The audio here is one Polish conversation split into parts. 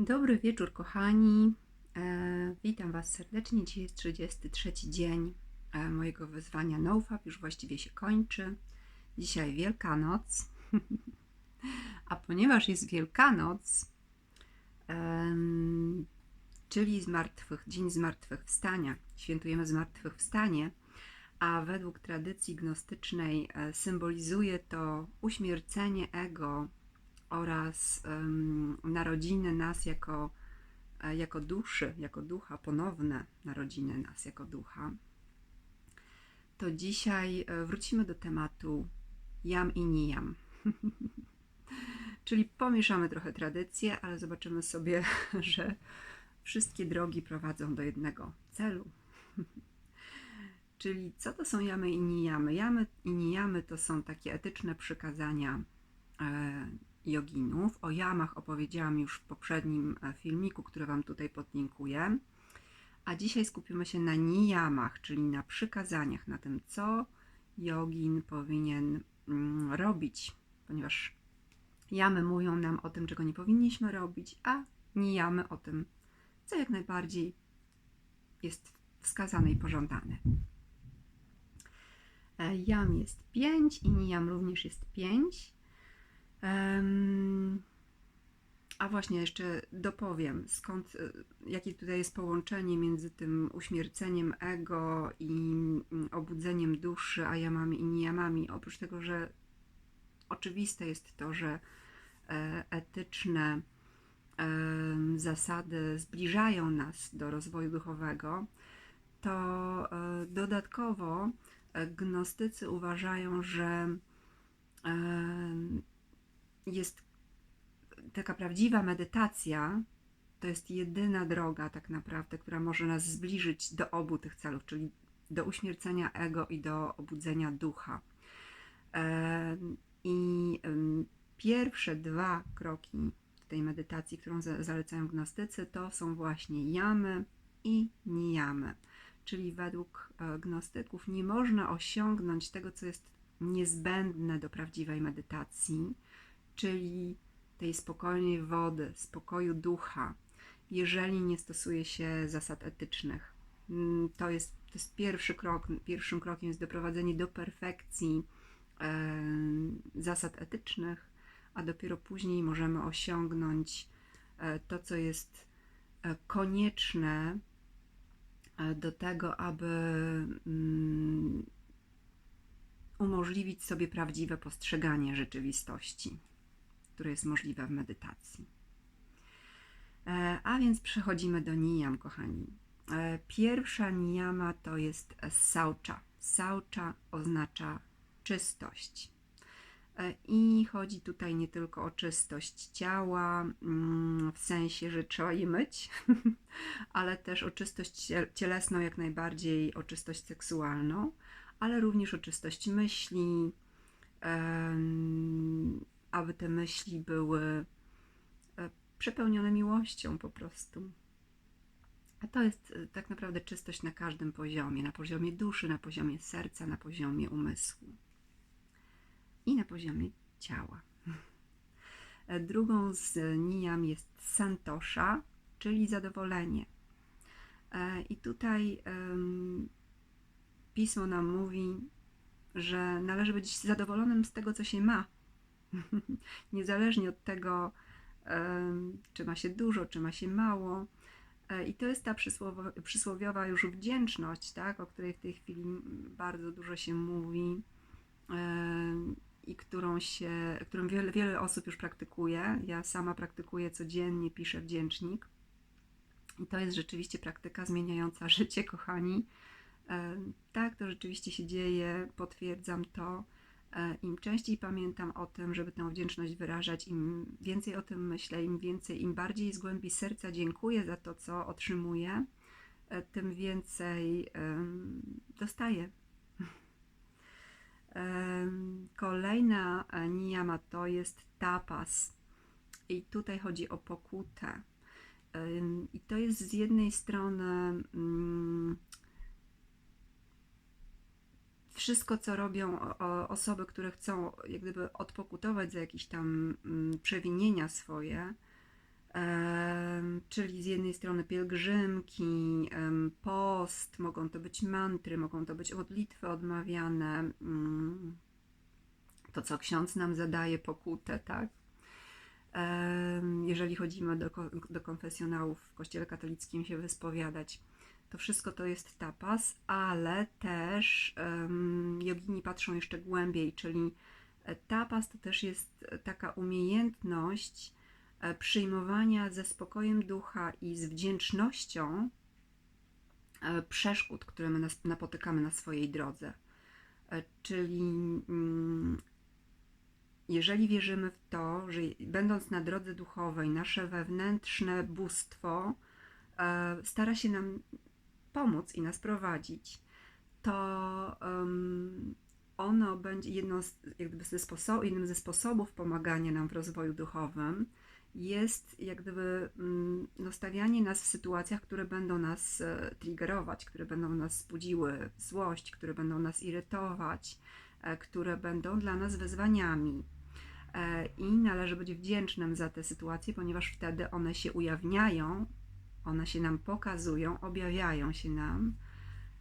Dobry wieczór, kochani. E, witam Was serdecznie. Dzisiaj jest 33 dzień e, mojego wyzwania NoFap. Już właściwie się kończy. Dzisiaj Wielkanoc. A ponieważ jest Wielkanoc, em, czyli zmartwych, Dzień Zmartwychwstania, świętujemy Zmartwychwstanie, a według tradycji gnostycznej e, symbolizuje to uśmiercenie ego oraz narodziny nas jako, e, jako duszy, jako ducha, ponowne narodziny nas jako ducha, to dzisiaj e, wrócimy do tematu jam i nijam. Czyli pomieszamy trochę tradycje, ale zobaczymy sobie, że wszystkie drogi prowadzą do jednego celu. Czyli co to są jamy i nijamy? Jamy i nijamy to są takie etyczne przykazania e, joginów. O jamach opowiedziałam już w poprzednim e, filmiku, który Wam tutaj podlinkuję. A dzisiaj skupimy się na nijamach, czyli na przykazaniach, na tym, co jogin powinien mm, robić, ponieważ jamy mówią nam o tym, czego nie powinniśmy robić, a nijamy o tym, co jak najbardziej jest wskazane i pożądane. E, Jam jest 5 i nijam również jest 5. A właśnie jeszcze dopowiem, skąd, y, jakie tutaj jest połączenie między tym uśmierceniem ego i mm, obudzeniem duszy, a jamami i nijamami. Oprócz tego, że oczywiste jest to, że e, etyczne zasady zbliżają nas do rozwoju duchowego, to e, dodatkowo e, gnostycy uważają, że jest taka prawdziwa medytacja, to jest jedyna droga, tak naprawdę, która może nas zbliżyć do obu tych celów, czyli do uśmiercenia ego i do obudzenia ducha. I pierwsze dwa kroki tej medytacji, którą za- zalecają gnostycy, to są właśnie jamy i nijamy. Czyli według e, gnostyków nie można osiągnąć tego, co jest niezbędne do prawdziwej medytacji, czyli tej spokojnej wody, spokoju ducha, jeżeli nie stosuje się zasad etycznych. Mm, To jest, to jest pierwszy krok. Pierwszym krokiem jest doprowadzenie do perfekcji zasad etycznych, a dopiero później możemy osiągnąć e, to, co jest e, konieczne e, do tego, aby mm, umożliwić sobie prawdziwe postrzeganie rzeczywistości, które jest możliwe w medytacji. E, A więc przechodzimy do niyam, kochani. E, Pierwsza niyama to jest saucha. Saucha oznacza czystość. E, I chodzi tutaj nie tylko o czystość ciała, mm, w sensie, że trzeba je myć, ale też o czystość cie- cielesną, jak najbardziej o czystość seksualną, ale również o czystość myśli, aby te myśli były e, przepełnione miłością po prostu. A to jest e, tak naprawdę czystość na każdym poziomie, na poziomie duszy, na poziomie serca, na poziomie umysłu i na poziomie ciała. E, Drugą z nijam jest santosha, czyli zadowolenie. I tutaj em, pismo nam mówi, że należy być zadowolonym z tego, co się ma. Niezależnie od tego, czy ma się dużo, czy ma się mało. E, I to jest ta przysłowiowa już wdzięczność, tak, o której w tej chwili bardzo dużo się mówi i którą się, którą wiele, wiele osób już praktykuje. Ja sama praktykuję codziennie, piszę wdzięcznik. I to jest rzeczywiście praktyka zmieniająca życie, kochani. Tak, to rzeczywiście się dzieje, potwierdzam to. E, Im częściej pamiętam o tym, żeby tę wdzięczność wyrażać, im więcej o tym myślę, im więcej, im bardziej z głębi serca dziękuję za to, co otrzymuję, e, tym więcej dostaję. Kolejna e, niyama to jest tapas. I tutaj chodzi o pokutę. I to jest z jednej strony mm, wszystko, co robią osoby, które chcą jak gdyby odpokutować za jakieś tam mm, przewinienia swoje, czyli z jednej strony pielgrzymki, post, mogą to być mantry, mogą to być modlitwy odmawiane, mm, to co ksiądz nam zadaje pokutę, tak? Jeżeli chodzimy do, do konfesjonałów w kościele katolickim się wyspowiadać, to wszystko to jest tapas, ale też um, jogini patrzą jeszcze głębiej, czyli e, tapas to też jest taka umiejętność e, przyjmowania ze spokojem ducha i z wdzięcznością e, przeszkód, które my napotykamy na swojej drodze. Czyli mm, jeżeli wierzymy w to, że będąc na drodze duchowej, nasze wewnętrzne bóstwo stara się nam pomóc i nas prowadzić, to em, ono będzie jedną z, jak ze sposo- jednym ze sposobów pomagania nam w rozwoju duchowym jest jak gdyby mm, no, stawianie nas w sytuacjach, które będą nas e, triggerować, które będą nas budziły złość, które będą nas irytować, e, które będą dla nas wyzwaniami. E, I należy być wdzięcznym za te sytuacje, ponieważ wtedy one się ujawniają, one się nam pokazują, objawiają się nam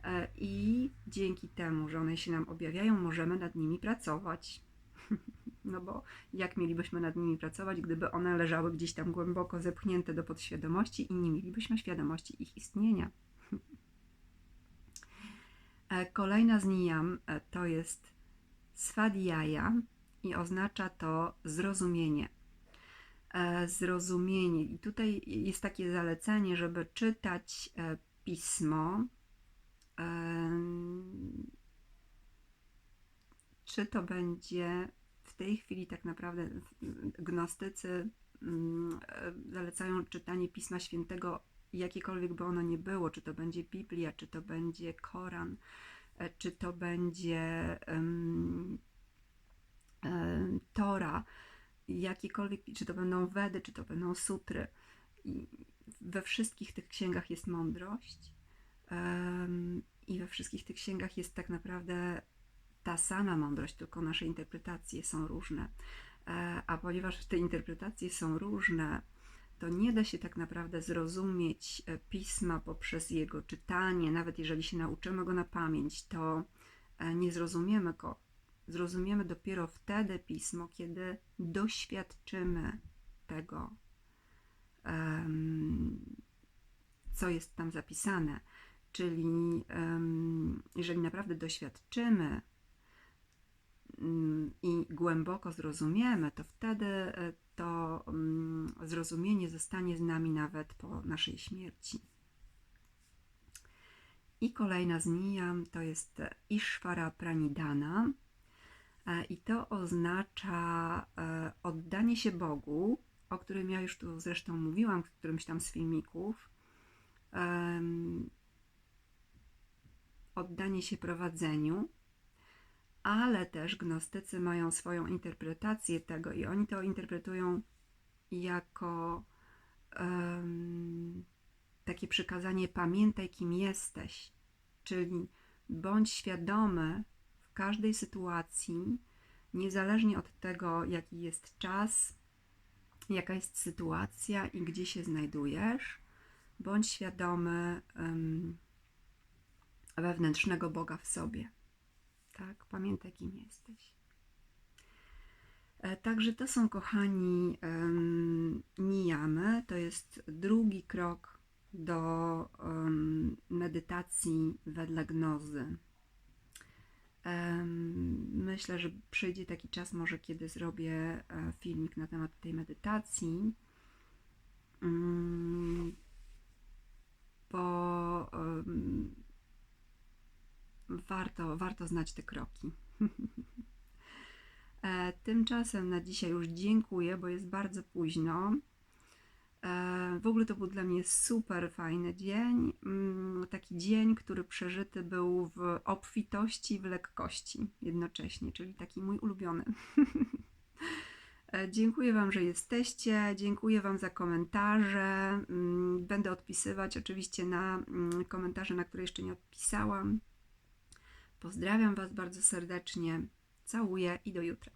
e, i dzięki temu, że one się nam objawiają, możemy nad nimi pracować. No bo jak mielibyśmy nad nimi pracować, gdyby one leżały gdzieś tam głęboko zepchnięte do podświadomości i nie mielibyśmy świadomości ich istnienia? E, Kolejna z nijam e, to jest svadhyaya i oznacza to zrozumienie. E, Zrozumienie. I tutaj jest takie zalecenie, żeby czytać e, pismo. Czy to będzie w tej chwili tak naprawdę gnostycy mm, e, zalecają czytanie Pisma Świętego, jakiekolwiek by ono nie było, czy to będzie Biblia, czy to będzie Koran, czy to będzie em, em, Tora, jakiekolwiek, czy to będą Wedy, czy to będą sutry. We wszystkich tych księgach jest mądrość. em, I we wszystkich tych księgach jest tak naprawdę ta sama mądrość, tylko nasze interpretacje są różne. E, A ponieważ te interpretacje są różne, to nie da się tak naprawdę zrozumieć e, pisma poprzez jego czytanie. Nawet jeżeli się nauczymy go na pamięć, to e, nie zrozumiemy go. Zrozumiemy dopiero wtedy pismo, kiedy doświadczymy tego, co jest tam zapisane. Czyli jeżeli naprawdę doświadczymy mm, i głęboko zrozumiemy, to wtedy e, to mm, zrozumienie zostanie z nami nawet po naszej śmierci. I kolejna z nijam to jest Ishvara Pranidhana. I to oznacza e, oddanie się Bogu, o którym ja już tu zresztą mówiłam w którymś tam z filmików. Oddanie się prowadzeniu, ale też gnostycy mają swoją interpretację tego i oni to interpretują jako takie przykazanie: pamiętaj, kim jesteś, czyli bądź świadomy każdej sytuacji, niezależnie od tego, jaki jest czas, jaka jest sytuacja i gdzie się znajdujesz, bądź świadomy em, wewnętrznego Boga w sobie. Tak, pamiętaj, kim jesteś. E, Także to są, kochani, em, nijamy. To jest drugi krok do em, medytacji wedle gnozy. Em, Myślę, że przyjdzie taki czas, może kiedy zrobię e, filmik na temat tej medytacji. Mm, Bo warto, warto znać te kroki. E, Tymczasem na dzisiaj już dziękuję, bo jest bardzo późno. E, W ogóle to był dla mnie super fajny dzień. Mm, Taki dzień, który przeżyty był w obfitości w lekkości jednocześnie, czyli taki mój ulubiony. E, Dziękuję Wam, że jesteście. Dziękuję Wam za komentarze. Mm, Będę odpisywać oczywiście na mm, komentarze, na które jeszcze nie odpisałam. Pozdrawiam Was bardzo serdecznie. Całuję i do jutra.